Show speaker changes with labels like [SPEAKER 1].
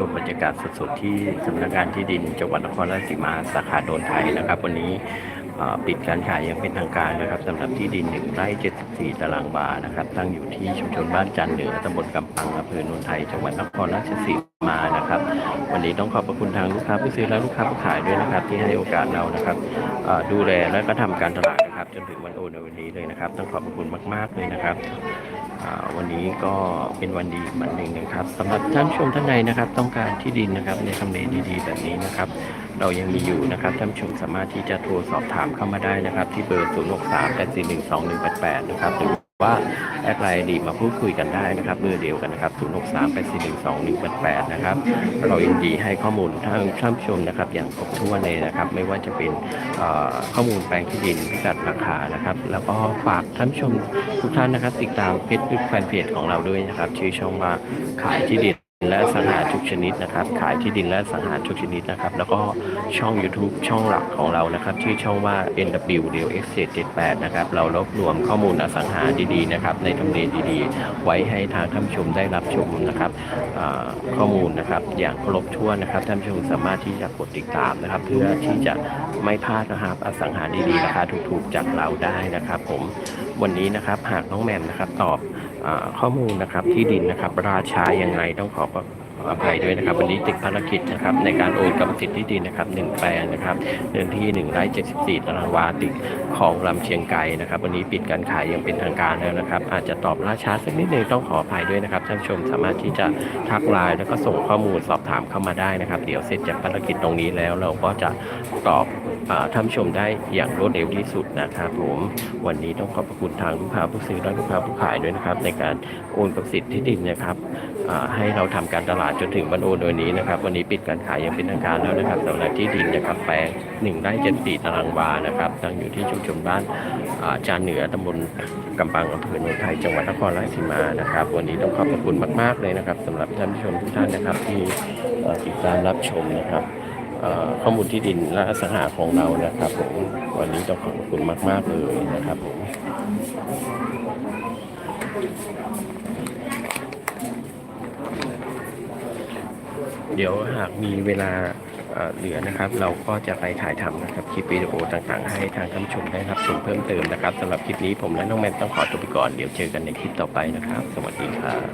[SPEAKER 1] ชมบรรยากาศสดๆที่สำนักงานที่ดินจังหวัดนครราชสีมาสาขาโดนไทยนะครับ วันนี้ปิดการขายอย่างเป็นทางการนะครับสำหรับที่ดิน1ไร่74 ตารางวานะครับ ตั้งอยู่ที่ชุมชนบ้านจันเหนือตำบลกำปังอำเภอโนนไทยจังหวัดนครราชสีมานะครับ วันนี้ต้องขอบพระคุณทางลูกค้าผู้ซื้อและลูกค้าผู้ขายด้วยนะครับ ที่ให้โอกาสเรานะครับดูแลและก็ทำการตลาดนะครับ จนถึงวันโอนในวันนี้เลยนะครับ ต้องขอบพระคุณมาก ๆเลยนะครับ วันนี้ก็เป็นวันดีวันหนึ่งนะครับสำหรับท่านชมท่านใดนะครับ ต้องการที่ดินนะครับในทำเลดีๆ แบบนี้นะครับ เรายังมีอยู่นะครับท่านชมสามารถที่จะโทรสอบถามเข้ามาได้นะครับ ที่เบอร์ 0 6 3 8 4 1 2 1 8 8 นะครับ ว่าแอดไลน์ดีมาพูดคุยกันได้นะครับเบอร์เดียวกันนะครับ 0 6 3 8 4 1 2 1 8 8 นะครับ เรายินดีให้ข้อมูลทางท่านผู้ชมนะครับ อย่างครบถ้วนเลยนะครับ ไม่ว่าจะเป็นข้อมูลแปลงที่ดินพิกัดราคานะครับ แล้วก็ฝากท่านผู้ชมทุกท่านนะครับ ติดตามเพจแฟนเพจของเราด้วยนะครับ ชื่อช่องว่าขายที่ดิน และสังหาทุกชนิดนะครับ ขายที่ดินและสังหาทุกชนิดนะครับ แล้วก็ช่อง YouTube ช่องหลักของเรานะครับ ชื่อช่องว่า NW Deal X 78นะครับ เรารวบรวมข้อมูลอสังหาดีๆนะครับ ในทำเลดีๆ ไว้ให้ทางท่านผู้ชมได้รับชมนะครับข้อมูลนะครับ อย่างครบถ้วนนะครับท่านผู้ชมสามารถที่จะกดติดตามนะครับ เพื่อที่จะไม่พลาดนะครับอสังหาดีๆราคาถูกๆจากเราได้นะครับ ผมวันนี้นะครับหากน้องแมมนะครับตอบ ข้อมูลนะครับที่ดินนะครับ ราชาอย่างไรต้องขออ อภัยด้วยนะครับ วันนี้ติดภารกิจนะครับในการโอนกรรมสิทธิ์ที่ดินนะครับหนึ่งแปลงนะครับเดินที่1ไร่74ตารางวาติดของลำเชียงไกรนะครับ วันนี้ปิดการขายอย่างเป็นทางการแล้วนะครับ อาจจะตอบล่าช้าสักนิดนึงต้องขออภัยด้วยนะครับท่านผู้ชมสามารถที่จะทักไลน์แล้วก็ส่งข้อมูลสอบถามเข้ามาได้นะครับ เดี๋ยวเสร็จจากภารกิจตรงนี้แล้ว เราก็จะตอบท่านผู้ชมได้อย่างรวดเร็วที่สุดนะครับผมวันนี้ต้องขอบพระคุณทางลูกค้าผู้ซื้อและลูกค้าผู้ขายด้วยนะครับ ในการโอนกับสิทธิ์ที่ดินนะครับให้เราทำการตลาดจนถึงวันโอนโดยนี้นะครับ วันนี้ปิดการขายอย่างเป็นทางการแล้วนะครับสำหรับที่ดินนะครับแปลงหนึ่งไร่เจ็ดสี่ตารางวานะครับตั้งอยู่ที่ชุมชนบ้านจานเหนือตำบลกำปังอำเภอโนนไทยจังหวัดนครราชสีมานะครับ วันนี้ต้องขอบพระคุณมาก ๆ เลยนะครับสำหรับท่านผู้ชมทุกท่านนะครับ ที่ติดตามรับชมนะครับข้อมูลที่ดินและอสังหาของเรานะครับผมวันนี้ต้องขอบคุณมาก ๆ เลยนะครับผม เดี๋ยวหากมีเวลาเหลือนะครับ เราก็จะไปถ่ายทำนะครับคลิปวิดีโอต่างๆ ให้ทางท่านชมได้รับชมเพิ่มเติมนะครับสำหรับคลิปนี้ผมและน้องแมนต้องขอตัวไปก่อนเดี๋ยวเจอกันในคลิปต่อไปนะครับ สวัสดีครับ